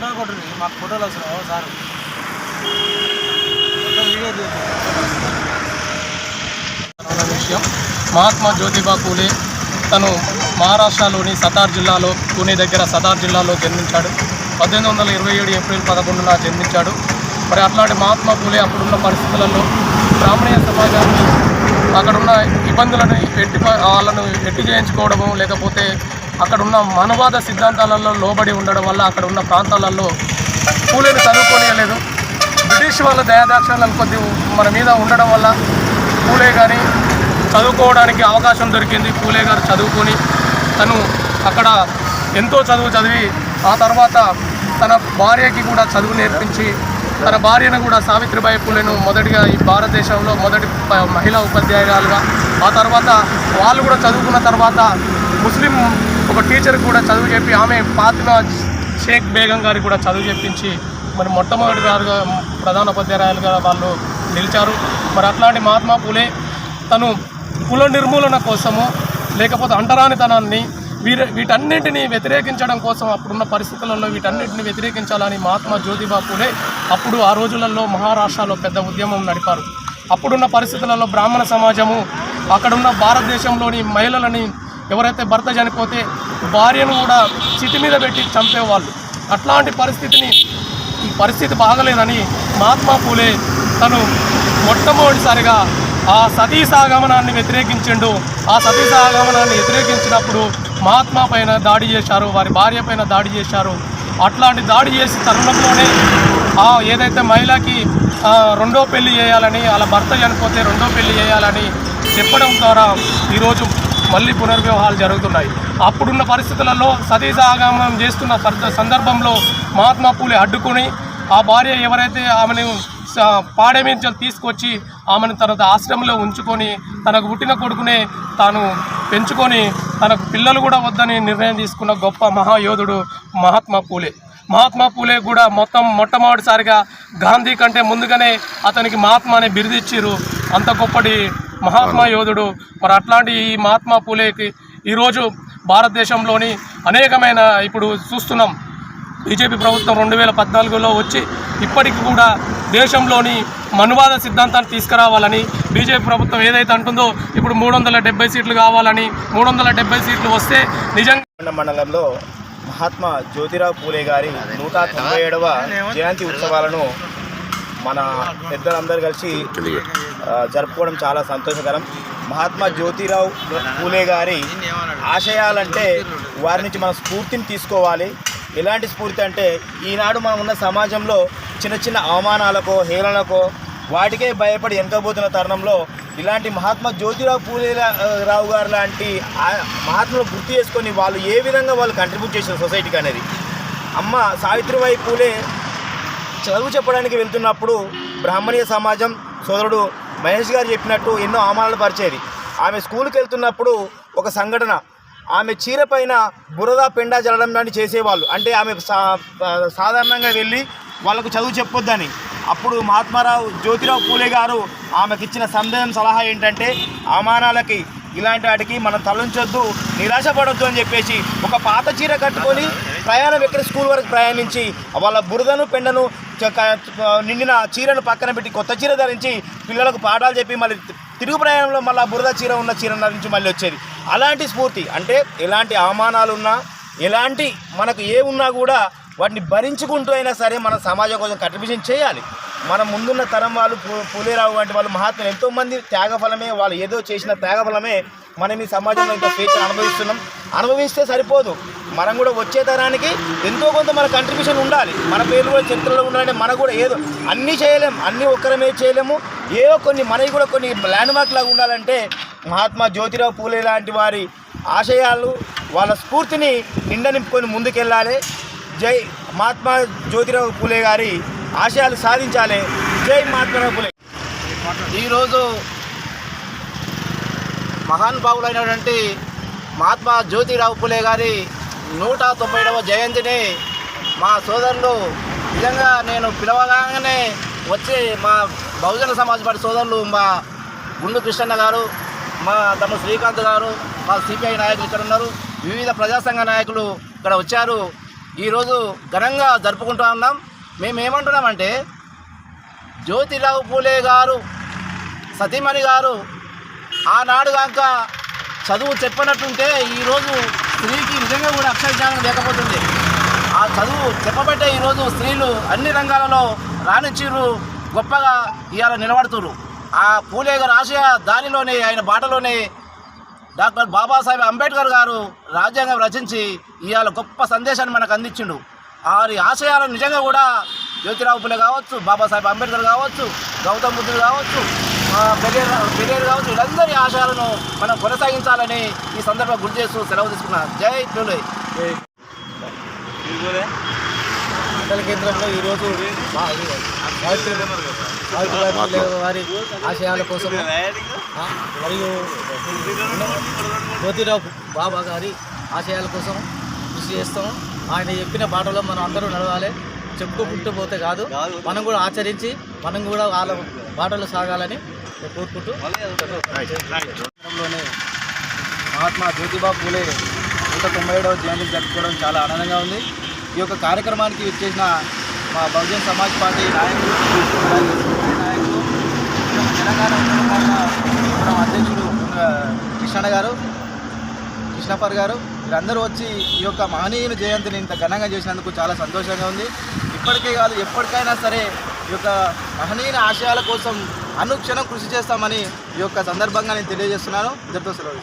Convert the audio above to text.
ఫోటోలు వస్తున్నావు sir. Video విషయం. మహాత్మా జ్యోతిబా పూలే తను మహారాష్ట్రలోని సతార్ జిల్లాలో పూణే దగ్గర సతార్ జిల్లాలో జన్మించాడు. పద్దెనిమిది వందల ఇరవై ఏడు ఏప్రిల్ పదకొండున జన్మించాడు. మరి అట్లాంటి మహాత్మా పూలే అప్పుడున్న పరిస్థితులలో బ్రాహ్మణీయ సమాజాన్ని అక్కడున్న ఇబ్బందులను ఎట్టి వాళ్ళను ఎట్టి చేయించుకోవడము లేకపోతే అక్కడున్న మనవాద సిద్ధాంతాలలో లోబడి ఉండడం వల్ల అక్కడ ఉన్న ప్రాంతాలలో పూలేని చదువుకోనియలేదు. బ్రిటిష్ వాళ్ళ దయాదాక్షణాలను కొద్ది మన మీద ఉండడం వల్ల పూలే కానీ చదువుకోవడానికి అవకాశం దొరికింది. పూలే గారు చదువుకొని తను అక్కడ ఎంతో చదువు చదివి ఆ తర్వాత తన భార్యకి కూడా చదువు నేర్పించి తన భార్యను కూడా సావిత్రిబాయి పూలేను మొదటిగా ఈ భారతదేశంలో మొదటి మహిళా ఉపాధ్యాయురాలుగా ఆ తర్వాత వాళ్ళు కూడా చదువుకున్న తర్వాత ముస్లిం ఒక టీచర్ కూడా చదువు చెప్పి ఆమె ఫాతిమా షేక్ బేగం గారికి కూడా చదువు చెప్పించి మరి మొట్టమొదటిగా ప్రధాన ఉపాధ్యాయులుగా వాళ్ళు నిలిచారు. మరి అట్లాంటి మహాత్మా పూలే తను కుల నిర్మూలన కోసము లేకపోతే అంటరానితనాన్ని వీరి వీటన్నింటినీ వ్యతిరేకించడం కోసం అప్పుడున్న పరిస్థితులలో వీటన్నింటిని వ్యతిరేకించాలని మహాత్మా జ్యోతిబా పూలే అప్పుడు ఆ రోజులలో మహారాష్ట్రలో పెద్ద ఉద్యమం నడిపారు. అప్పుడున్న పరిస్థితులలో బ్రాహ్మణ సమాజము అక్కడున్న భారతదేశంలోని మహిళలని ఎవరైతే భర్త చనిపోతే భార్యను కూడా చితి మీద పెట్టి చంపేవాళ్ళు. అట్లాంటి పరిస్థితిని ఈ పరిస్థితి బాగలేదని మహాత్మా పూలే తను మొట్టమొదటిసారిగా ఆ సతీ సాగమనాన్ని వ్యతిరేకించిండు. ఆ సతీ సాగమనాన్ని వ్యతిరేకించినప్పుడు మహాత్మా పైన దాడి చేశారు వారి భార్య పైన దాడి చేశారు. అట్లాంటి దాడి చేసి తరుణంలోనే ఆ ఏదైతే మహిళకి రెండో పెళ్ళి చేయాలని వాళ్ళ భర్త చనిపోతే రెండో పెళ్ళి చేయాలని చెప్పడం ద్వారా ఈరోజు మళ్ళీ పునర్వివాహాలు జరుగుతున్నాయి. అప్పుడున్న పరిస్థితులలో సతీసాగమనం చేస్తున్న సందర్భంలో మహాత్మా పూలే అడ్డుకొని ఆ భార్య ఎవరైతే ఆమెను స- పాడే మీద తీసుకొచ్చి ఆమెను తన ఆశ్రమంలో ఉంచుకొని తనకు పుట్టిన కొడుకునే తాను పెంచుకొని తనకు పిల్లలు కూడా వద్దని నిర్ణయం తీసుకున్న గొప్ప మహాయోధుడు మహాత్మా పూలే మహాత్మా పూలే కూడా మొత్తం మొట్టమొదటిసారిగా గాంధీ కంటే ముందుగానే అతనికి మహాత్మా అనే బిరుదిచ్చిర్రు అంత గొప్పటి మహాత్మా యోధుడు మరి అట్లాంటి ఈ మహాత్మా పూలేకి ఈరోజు భారతదేశంలోని అనేకమైన ఇప్పుడు చూస్తున్నాం. బీజేపీ ప్రభుత్వం రెండు వేల పద్నాలుగులో వచ్చి ఇప్పటికి కూడా దేశంలోని మనువాద సిద్ధాంతాన్ని తీసుకురావాలని బీజేపీ ప్రభుత్వం ఏదైతే అంటుందో ఇప్పుడు మూడు వందల డెబ్బై సీట్లు కావాలని మూడు వందల డెబ్బై సీట్లు వస్తే నిజంగా మండలంలో మహాత్మా జ్యోతిరావు పూలే గారి నూట తొంభై ఏడవ జయంతి ఉత్సవాలను మన పెద్దలందరూ కలిసి జరుపుకోవడం చాలా సంతోషకరం. మహాత్మా జ్యోతిరావు పూలే గారి ఆశయాలంటే వారి నుంచి మన స్ఫూర్తిని తీసుకోవాలి. ఎలాంటి స్ఫూర్తి అంటే ఈనాడు మనం ఉన్న సమాజంలో చిన్న చిన్న అవమానాలకో హేళనకో వాటికే భయపడి వెనకబోతున్న తరుణంలో ఇలాంటి మహాత్మా జ్యోతిరావు పూలే రావు గారు లాంటి ఆ- మహాత్ములు గుర్తు చేసుకొని వాళ్ళు ఏ విధంగా వాళ్ళు కంట్రిబ్యూట్ చేశారు సొసైటీకి అనేది. అమ్మ సావిత్రిబాయి పూలే చదువు చెప్పడానికి వెళ్తున్నప్పుడు బ్రాహ్మణీయ సమాజం సోదరుడు మహేష్ గారు చెప్పినట్టు ఎన్నో ఆమానాలు పరిచేది. ఆమె స్కూల్కి వెళ్తున్నప్పుడు ఒక సంఘటన. ఆమె చీర పైన బురద పెండ జల్లడం లాంటి చేసేవాళ్ళు. అంటే ఆమె సా- సాధారణంగా వెళ్ళి వాళ్ళకు చదువు చెప్పొద్దని. అప్పుడు మహాత్మారావు జ్యోతిరావు పూలే గారు ఆమెకిచ్చిన సందేహం సలహా ఏంటంటే అవమానాలకి ఇలాంటి వాటికి మనం తలంచొద్దు నిరాశపడొద్దు అని చెప్పేసి ఒక పాత చీర కట్టుకొని ప్రయాణం ఎక్కడ స్కూల్ వరకు ప్రయాణించి వాళ్ళ బురదను పెండను నిండిన చీరను పక్కన పెట్టి కొత్త చీర ధరించి పిల్లలకు పాఠాలు చెప్పి మళ్ళీ తిరుగు ప్రయాణంలో మళ్ళీ బురద చీర ఉన్న చీర ధరించి మళ్ళీ వచ్చేది. అలాంటి స్ఫూర్తి అంటే ఎలాంటి అవమానాలు ఉన్నా ఎలాంటి మనకు ఏ ఉన్నా కూడా వాటిని భరించుకుంటూ అయినా సరే మన సమాజం కోసం కంట్రిబ్యూషన్ చేయాలి. మన ముందున్న తరం వాళ్ళు పు- పులేరావు వంటి వాళ్ళు మహాత్ములు ఎంతోమంది త్యాగఫలమే వాళ్ళు ఏదో చేసిన త్యాగఫలమే మనం ఈ సమాజంలో ఇంకా స్వేచ్ఛను అనుభవిస్తున్నాం. అనుభవిస్తే సరిపోదు. మనం కూడా వచ్చే తరానికి ఎంతో కొంత మన కంట్రిబ్యూషన్ ఉండాలి. మన పేరు కూడా చరిత్రలో ఉండాలంటే మనకు కూడా ఏదో అన్నీ చేయలేము అన్నీ ఒక్కరమే చేయలేము. ఏదో కొన్ని మనవి కూడా కొన్ని ల్యాండ్ మార్క్ లాగా ఉండాలంటే మహాత్మా జ్యోతిరావు పూలే లాంటి వారి ఆశయాలు వాళ్ళ స్ఫూర్తిని నిండా నింపుకొని ముందుకెళ్ళాలి. జై మహాత్మా జ్యోతిరావు పూలే గారి ఆశయాలు సాధించాలి. జై మహాత్మారావు ఈరోజు మహానుభావులైనటువంటి మహాత్మా జ్యోతిరావు పులే గారి నూట తొంభైడవ జయంతిని మా సోదరులు నిజంగా నేను పిలవగానే వచ్చి మా బహుజన సమాజ్ పార్టీ సోదరులు మా గుండు కృష్ణన్న గారు మా తమ్ముడు శ్రీకాంత్ గారు మా సిపిఐ నాయకులు ఇక్కడ ఉన్నారు. వివిధ ప్రజాసంఘ నాయకులు ఇక్కడ వచ్చారు. ఈరోజు ఘనంగా జరుపుకుంటా ఉన్నాం. మేము ఏమంటున్నామంటే జ్యోతిరావు పూలే గారు సతీమణి గారు ఆనాడు కాక చదువు చెప్పనట్టుంటే ఈరోజు స్త్రీకి నిజంగా కూడా అక్షర జ్ఞానం లేకపోతుంది. ఆ చదువు చెప్పబట్టే ఈరోజు స్త్రీలు అన్ని రంగాలలో రాణించీరు గొప్పగా ఇవాళ నిలబడుతున్నారు ఆ పూలే గారు ఆశయ దానిలోనే ఆయన బాటలోనే డాక్టర్ బాబాసాహెబ్ అంబేద్కర్ గారు రాజ్యాంగం రచించి ఇవాళ గొప్ప సందేశాన్ని మనకు అందించిండు. వారి ఆశయాలను నిజంగా కూడా జ్యోతిరావు పులే కావచ్చు బాబాసాహెబ్ అంబేద్కర్ కావచ్చు గౌతమ్ బుద్ధుడు కావచ్చు ఆ, పెరియార్ పెరియార్ కావచ్చు వీళ్ళందరి ఆశయాలను మనం కొనసాగించాలని ఈ సందర్భంగా గుర్తు చేస్తూ సెలవు తీసుకున్నాను. జై పూలే మండల కేంద్రంలో ఈరోజు వారి ఆశయాల కోసం మరియు జ్యోతిరావు బాబా గారి ఆశయాల కోసం కృషి చేస్తాం ఆయన చెప్పిన బాటలో మనం అందరూ నడవాలి. చెప్పుకుంటూ పోతే కాదు. మనం కూడా ఆచరించి మనం కూడా వాళ్ళ బాటలో సాగాలని కోరుకుంటూ. మహాత్మా జ్యోతిబా పూలే నూట తొంభై ఏడవ జయంతి జరుపుకోవడం చాలా ఆనందంగా ఉంది. ఈ యొక్క కార్యక్రమానికి వచ్చేసిన మా బహుజన్ సమాజ్ పార్టీ నాయకులు తెలంగాణ మన అధ్యక్షుడు ఆ, కృష్ణన్న గారు కృష్ణపర్ గారు మీరందరూ వచ్చి ఈ యొక్క మహనీయుని జయంతిని ఇంత ఘనంగా చేసినందుకు చాలా సంతోషంగా ఉంది. ఇప్పటికే కాదు ఎప్పటికైనా సరే ఈ యొక్క మహనీయుల ఆశయాల కోసం అనుక్షణం కృషి చేస్తామని ఈ యొక్క సందర్భంగా నేను తెలియజేస్తున్నాను. ఇద్దరితో సెలవు